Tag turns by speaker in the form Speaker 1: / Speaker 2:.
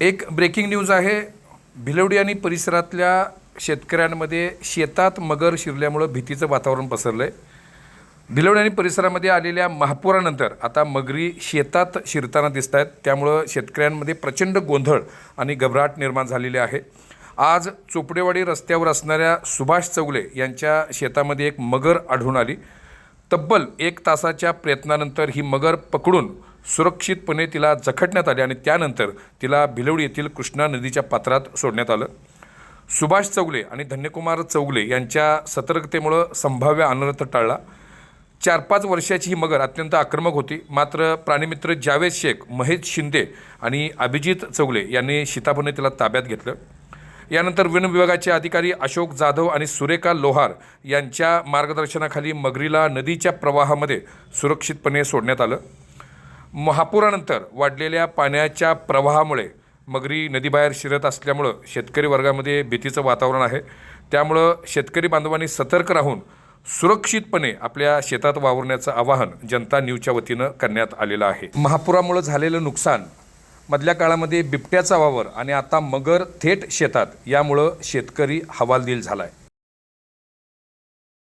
Speaker 1: एक breaking news आहे. भिलवडी आणि परिसरातल्या शेतकऱ्यांमध्ये शेतात मगर शिरल्यामुळं भीतीचं वातावरण पसरलं आहे भिलवडी आणि परिसरामध्ये आलेल्या महापुरानंतर आता मगरी शेतात शिरताना दिसत आहेत त्यामुळं शेतकऱ्यांमध्ये प्रचंड गोंधळ आणि घबराट निर्माण झालेली आहे. आज चोपडेवाडी रस्त्यावर असणाऱ्या सुभाष चौगले यांच्या शेतामध्ये एक मगर आढळून आली. तब्बल एक तासाच्या प्रयत्नानंतर ही मगर पकडून सुरक्षितपणे तिला जखटण्यात आले आणि त्यानंतर तिला भिलवडी येथील कृष्णा नदीच्या पात्रात सोडण्यात आलं. सुभाष चौगले आणि धन्यकुमार चौगले यांच्या सतर्कतेमुळं संभाव्य अनर्थ टाळला. चार पाच वर्षाची ही मगर अत्यंत आक्रमक होती. मात्र प्राणीमित्र जावेद शेख महेश शिंदे आणि अभिजित चौगले यांनी शिताफने तिला ताब्यात घेतलं. यानंतर वन विभागाचे अधिकारी अशोक जाधव आणि सुरेखा लोहार यांच्या मार्गदर्शनाखाली मगरीला नदीच्या प्रवाहामध्ये सुरक्षितपणे सोडण्यात आलं. महापुरानंतर वाढलेल्या पाण्याच्या प्रवाहामुळे मगरी नदीबाहेर शिरत असल्यामुळं शेतकरी वर्गामध्ये भीतीचं वातावरण आहे. त्यामुळं शेतकरी बांधवांनी सतर्क राहून सुरक्षितपणे आपल्या शेतात वावरण्याचं आवाहन जनता न्यूजच्या वतीनं करण्यात आलेलं आहे. महापुरामुळं झालेलं नुकसान मधल्या काळामध्ये बिबट्याचा वावर आणि आता मगर थेट शेतात यामुळं शेतकरी हवालदिल झाला आहे